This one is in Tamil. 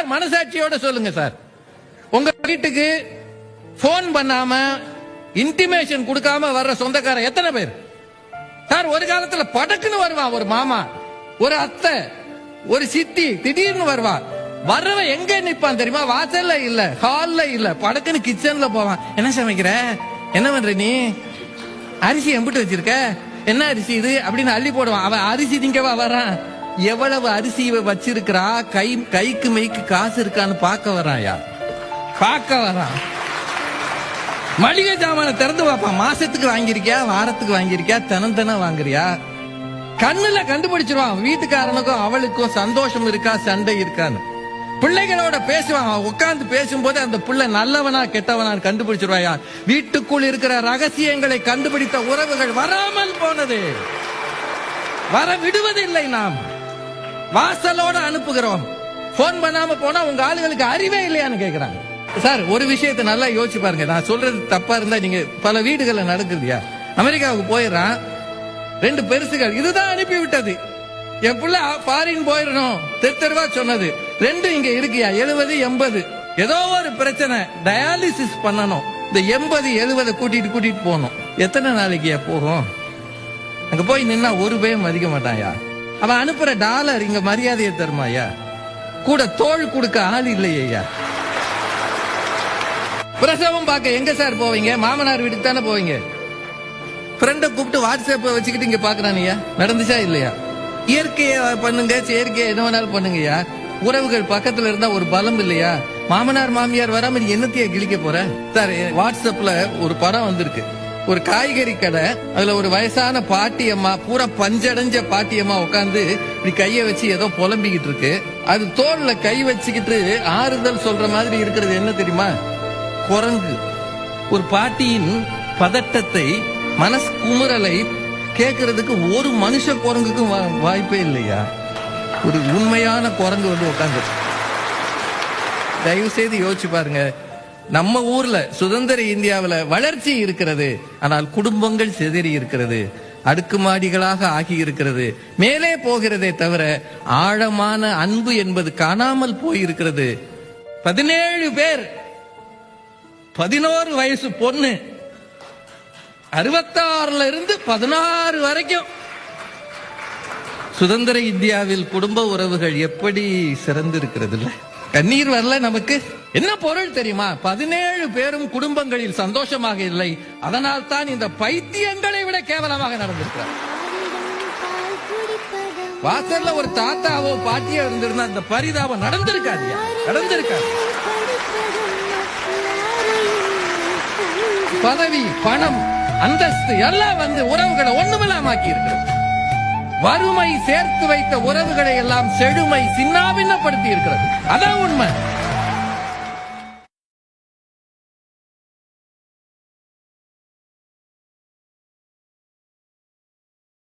சார் மனசாட்சியோட சொல்லுங்க சார். உங்க வீட்டுக்கு போன் பண்ணாம இன்டிமேஷன் கொடுக்காம வர்ற சொந்தக்காரன் எத்தனை பேர்? சார் ஒரு காலத்துல படக்குன்னு வருவான் ஒரு மாமா ஒரு அத்தை ஒரு சித்தி திடீர்னு வருவா. வர்றவன் எங்க நிப்பான் தெரியுமா? வாசல்ல இல்ல ஹால்ல இல்ல படக்குன்னு கிச்சன்ல போவான். என்ன சமைக்கிற? என்ன பண்ற நீ? அரிசி எம்பிட்டு வச்சிருக்க? என்ன அரிசி இது? அப்படின்னு அள்ளி போடுவான். அவன் அரிசி திங்கவா வர்றான். எவ்வளவு அரிசி வச்சிருக்கிறா? கை கைக்கு மெய்க்கு காசு இருக்கான்னு பார்க்க வரான்யா பார்க்க வரான் மளிகை ஜாமான திறந்து பார்ப்பான் மாசத்துக்கு வாங்கியிருக்கியா? வாரத்துக்கு வாங்கியிருக்கியா? தினம் தினம் வாங்குறியா? கண்ணுல கண்டுபிடிச்சிருவான் வீட்டுக்காரனுக்கும் அவளுக்கும் சந்தோஷம் இருக்கா சண்டை இருக்கான்னு. பிள்ளைகளோட பேசுவான். உட்கார்ந்து பேசும்போது அந்த பிள்ளை நல்லவனா கெட்டவனான்னு கண்டுபிடிச்சிருவாயா வீட்டுக்குள் இருக்கிற ரகசியங்களை கண்டுபிடித்த உறவுகள் வராமல் போனது. வர விடுவதில்லை நாம். வாசலோட அனுப்புகிறோம். போன் பண்ணாம போனா உங்க ஆளுகளுக்கு அறிவே இல்லையான்னு கேக்குறாங்க. சார் ஒரு விஷயத்தை நல்லா யோசிச்சு பாருங்க. நான் சொல்றது தப்பா இருந்தா நீங்க பல வீடுகள்ல நடக்குதுயா? அமெரிக்காவுக்கு போயிடுறான். ரெண்டு பெருசுகள். இதுதான் அனுப்பி விட்டது. என் புள்ள ஃபாரின் போயிடணும். தெரு தெருவா சொன்னது. ரெண்டு இங்க இருக்கியா? எழுபது எண்பது. ஏதோ ஒரு பிரச்சனை. டயாலிசிஸ் பண்ணணும். இந்த எண்பது எழுபதை கூட்டிட்டு கூட்டிட்டு போகணும். எத்தனை நாளைக்குயா போகும்? அங்க போய் நின்னா ஒரு பயம் மதிக்க மாட்டாயா அவன் அனுப்புற டாலர் இங்க மரியாதையை தருமாயா கூட தோள் கொடுக்க ஆள் இல்லையா பிரசவம் பார்க்க எங்க சார் போவீங்க? மாமனார் வீட்டுக்கு தானே போவீங்க? ஃப்ரெண்டை கூப்பிட்டு வாட்ஸ்அப்பை வச்சுக்கிட்டு இங்க பாக்குறானியா நடந்துச்சா இல்லையா? இயற்கையை பண்ணுங்க செயற்கையை என்ன வேணாலும் பண்ணுங்கய்யா உறவுகள் பக்கத்துல இருந்தா ஒரு பலம் இல்லையா? மாமனார் மாமியார் வராம நீ என்னத்தையே கிழிக்க போற? சார் வாட்ஸ்அப்ல ஒரு படம் வந்திருக்கு. ஒரு காய்கறி கடை அதுல ஒரு வயசான பாட்டி அம்மா பூரா பஞ்சடைஞ்ச பாட்டி அம்மா உட்காந்து இப்படி கைய வச்சு ஏதோ புலம்பிக்கிட்டு இருக்கு. அது தோல்ல கை வச்சுக்கிட்டு ஆறுதல் சொல்ற மாதிரி இருக்கிறது என்ன தெரியுமா? குரங்கு. ஒரு பாட்டியின் பதட்டத்தை மனசு குமுறலை கேட்கறதுக்கு ஒரு மனுஷ குரங்குக்கும் வா- வாய்ப்பே இல்லையா? ஒரு உண்மையான குரங்கு வந்து உட்காந்து தயவு செய்து யோசிச்சு பாருங்க. நம்ம ஊர்ல சுதந்திர இந்தியாவில் வளர்ச்சி இருக்கிறது. ஆனால் குடும்பங்கள் சிதறி இருக்கிறது. அடுக்குமாடிகளாக ஆகி இருக்கிறது. மேலே போகிறதே தவிர ஆழமான அன்பு என்பது காணாமல் போயிருக்கிறது. பதினேழு பேர் பதினோரு வயசு பொண்ணு அறுபத்தாறுல இருந்து பதினாறு வரைக்கும் சுதந்திர இந்தியாவில் குடும்ப உறவுகள் எப்படி சிறந்திருக்கிறது இல்ல கண்ணீர் வரல நமக்கு? என்ன பொருள் தெரியுமா? பதினேழு பேரும் குடும்பங்களில் சந்தோஷமாக இல்லை. அதனால் தான் இந்த பைத்தியங்களை விட கேவலமாக நடந்திருக்கிறார். வாசல்ல ஒரு தாத்தாவோ பாட்டியோ இருந்திருந்தா அந்த பரிதாபம் நடந்திருக்காது நடந்திருக்காது. பதவி பணம் அந்தஸ்து எல்லாம் வந்து உறவுகளை ஒண்ணுமில்லாமாக்கி இருக்கிறது வறுமை சேர்த்து வைத்த உறவுகளை எல்லாம் செழுமை சின்னாபின்னப்படுத்தி இருக்கிறது அதான் உண்மை.